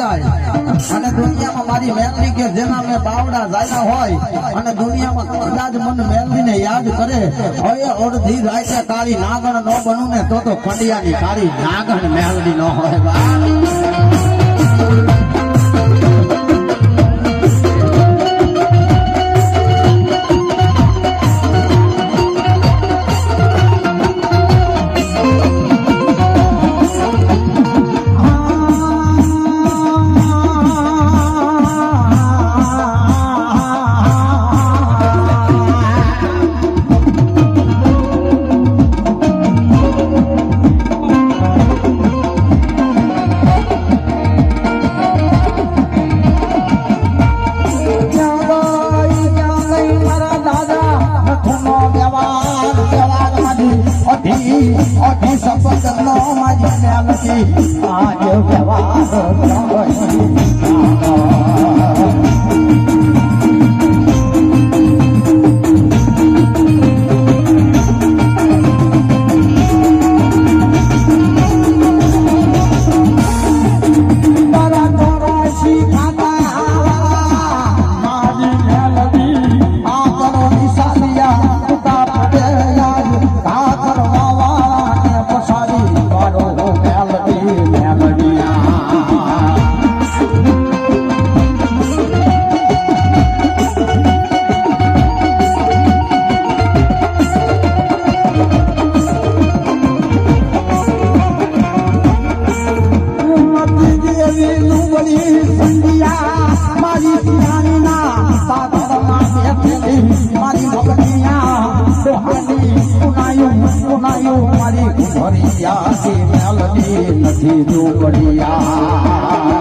જાય. અને દુનિયામાં મારી મેલડી કે જેના મેં બાવડા જાયના હોય, અને દુનિયામાં કદાચ મને મેલડીને યાદ કરે, હવે અડધી રાતે કાળી નાગણ ન બનું ને તો તો કંડિયાની કાળી નાગણ મેલડી ન હોય. મારી મેલડી. આજ વ્યવહાર ભરિયા છે મેલડી નથી લુગડિયા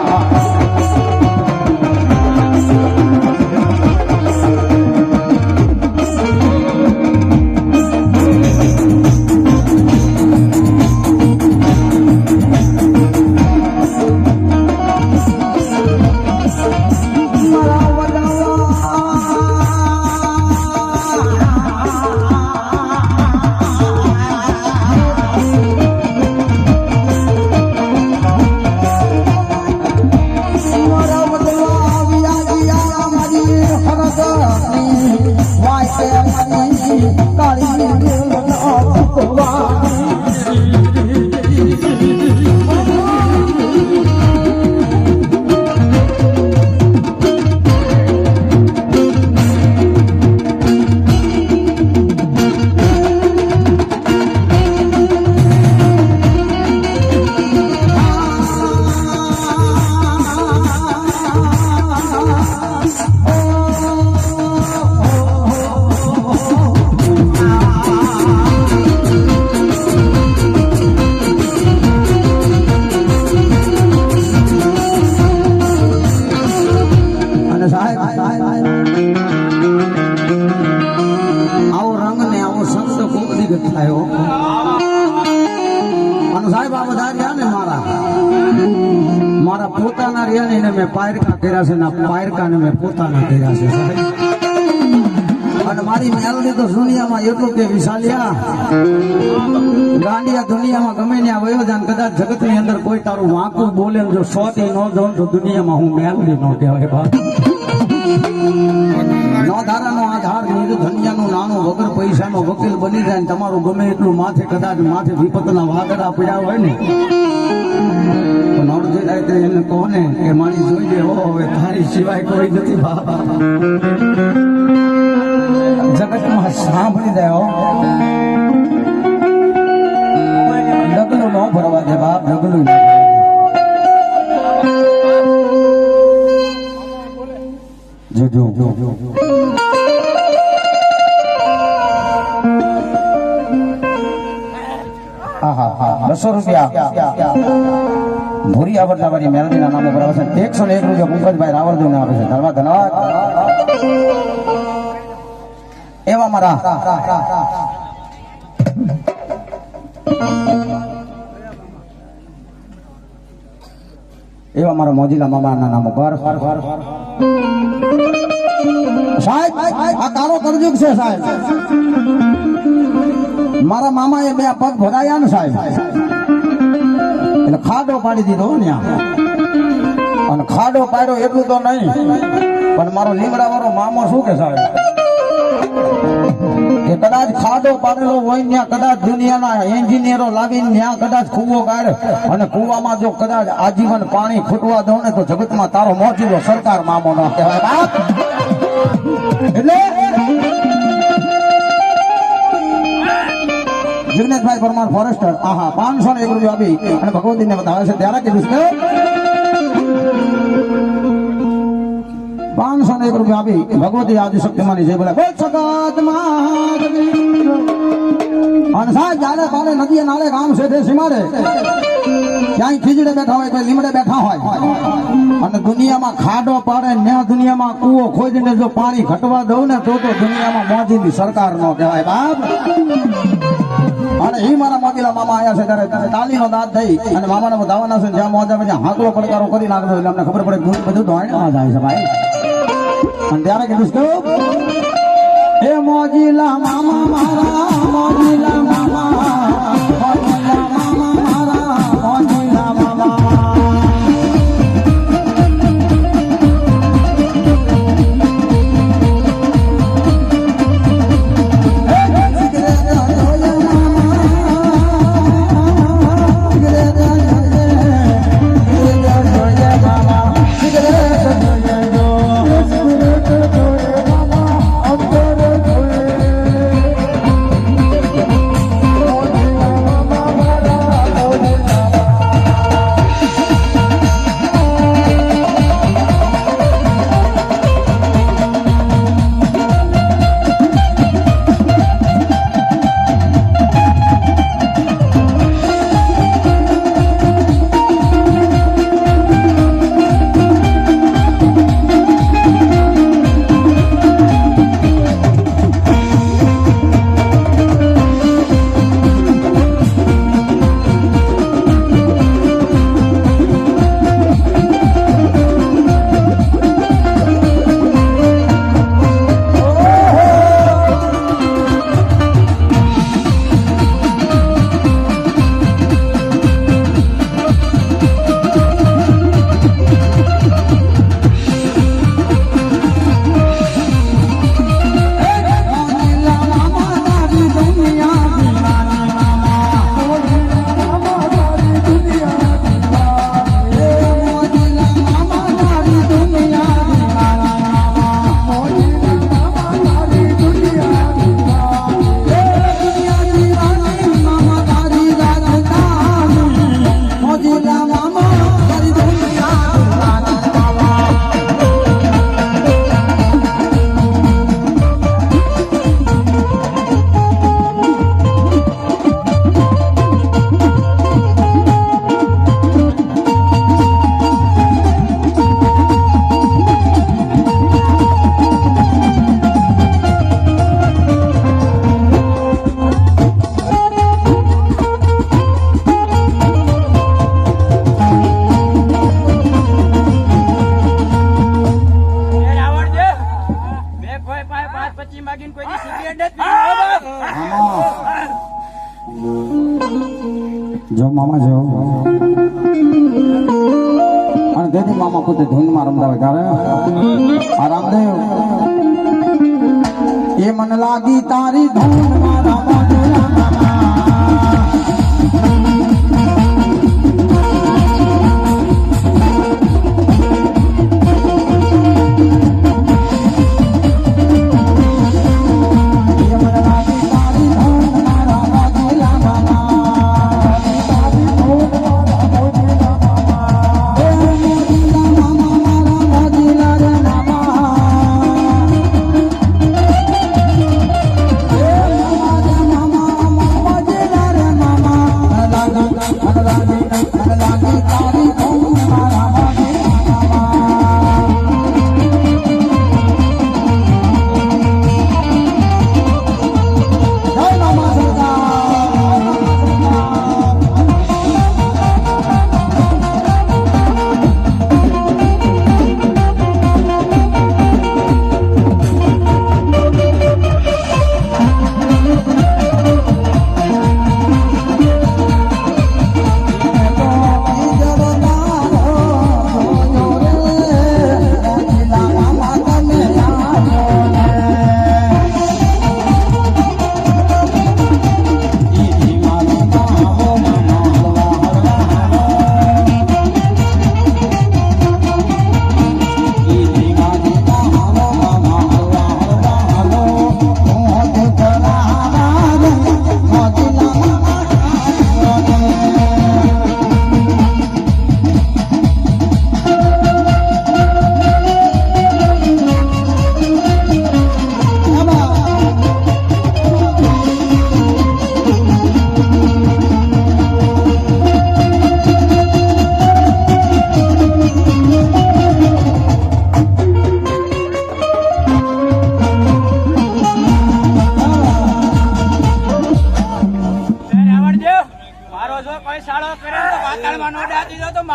સાહેબ આવો રંગ ને આવો શબ્દ ખૂબ અધિગત થયો. અને સાહેબ, આ બધા રહ્યા ને મારા? મારા પોતાના રહ્યા ને મેં પાયરકા કર્યા છે ને પાયરકા ને મેં પોતાના કર્યા છે અને મારી મેલડી તો દુનિયામાં એટલું કે વિશાલિયા, ગાંડિયા દુનિયામાં ગમે ત્યાં વયો જાય કદાચ જગતની અંદર કોઈ તારું વાંકું બોલે જો જો થી ન જાઉં તો દુનિયામાં હું મેલડી ન કહેવાય બા નો ધારાનો આધાર નિર્ધન્યનું નાનું વગર પૈસાનો વકીલ બની જાય ને તમારું ગમે એટલું માથે કદાચ માથે વિપતના વાદળા પડ્યા હોય ને, પણ એને કહો ને કે જોઈ દે હવે તારી સિવાય કોઈ નથી જગતમાં સાંભળી દે વાળી મેલડીના નામે બરાબર છે. એકસો ને એક રૂપિયા મુંકજભાઈ રાવળદેવ ને આપે છે. ધન્યવાદ ધન્યવાદ. એવા મારા એવા મારા મોજીલા મામાના નામ ઉપર સાહેબ, આ તારો કરજુક છે સાહેબ. મારા મામાએ બે પગ ભરાયા ને સાહેબ. એટલે ખાડો પાડી દીધો ને અને ખાડો પાડ્યો એટલું તો નહીં, પણ મારો લીમડા વાળો મામો શું કે સાહેબ? કે કદાચ ખાડો પાડેલો હોય ત્યાં કદાચ દુનિયાના એન્જિનિયરો લાવીને ત્યાં કદાચ કૂવો કાઢે, અને કૂવામાં જો કદાચ આજીવન પાણી ખૂટવા દઉં ને તો જગતમાં તારો મોજીલો સરકાર મામો ન કહેવાય. એટલે જિગ્નેશભાઈ પરમાર ફોરેસ્ટર આહા, પાંચસો ને એક રૂપિયા આપી અને ભગવતીને બતાવે છે, ત્યારે કીધું છે પાંચસો ને એક રૂપિયા આપી ભગવતી આદિશક્તિ માની જય બોલે. બોલ. અને સાહેબ જાડે પાડે નદીએ નાળે ગામ છે તે સીમાડે. ક્યાંય ખીજડે બેઠા હોય, કોઈ લીમડે બેઠા હોય. અને દુનિયામાં ખાડો પાડે, ને દુનિયામાં કૂવો ખોદીને જો પાણી ઘટવા દઉં ને, તો તો દુનિયામાં મોજીની સરકાર નો કહેવાય બાપ. અને એ મારા મોતીલા મામા આવ્યા છે ત્યારે તાલીનો દાંત થઈ અને મામાને બધાવાના છે જ્યાં મોજા પછી હાકલો પડકારો કરી નાખતો એટલે અમને ખબર પડે બધું ધોવાણ જાય છે ભાઈ. અને ત્યારે કીધું શું એ મોજીલા મામા, મારા મોજીલા મામા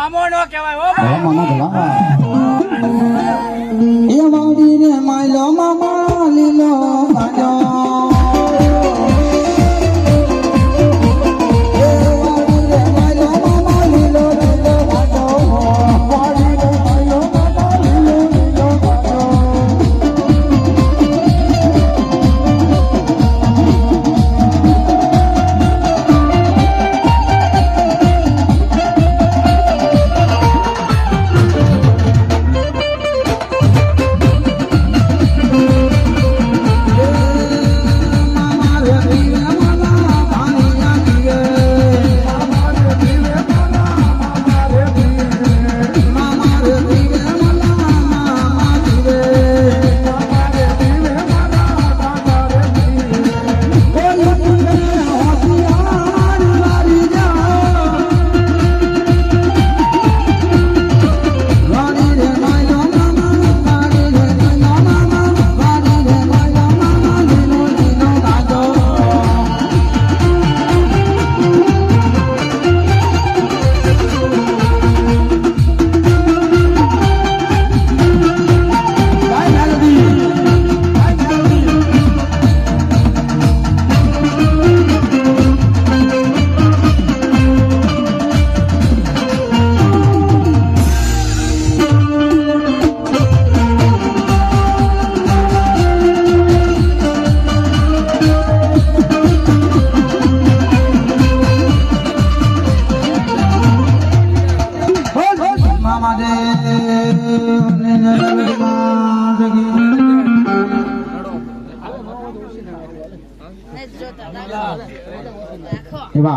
મામો નો કહેવાય હો મને ભલા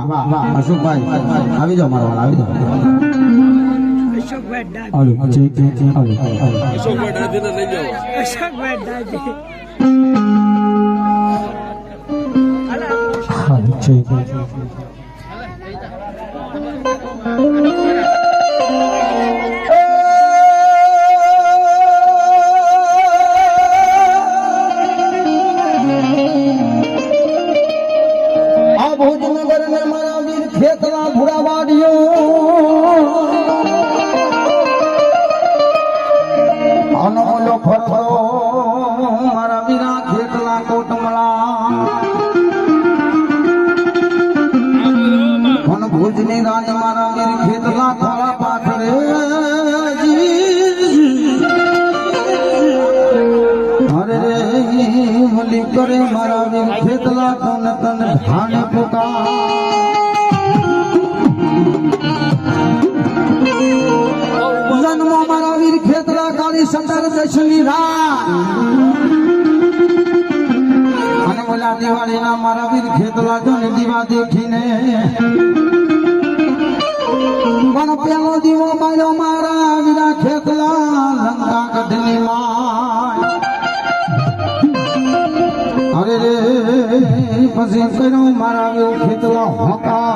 વાહ અશોકભાઈ આવી જાઓ, મારા આવી જાઓ. આલો ચેક ચેક ચેક આલો આલો આલો ચેક ચેક ભુજની રાણી મારા વીર ખેતલા થોડા પાથરે અરે રે મલી કરે મારા વીર ખેતલા તન તન ધાને પુકાર દશમી રાત અને ઓલા દિવાળીના મારા વીર ખેતલા જોને દીવા દેખીને. પણ પેલો દીવો બાયો મારા વીરા ખેતલા લંકા ગઢની માય. અરે રે, પછી કર્યો મારા વીર ખેતલા હોકા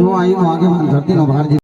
એવો આઈનો આગેવાન ધરતીનો ભારજી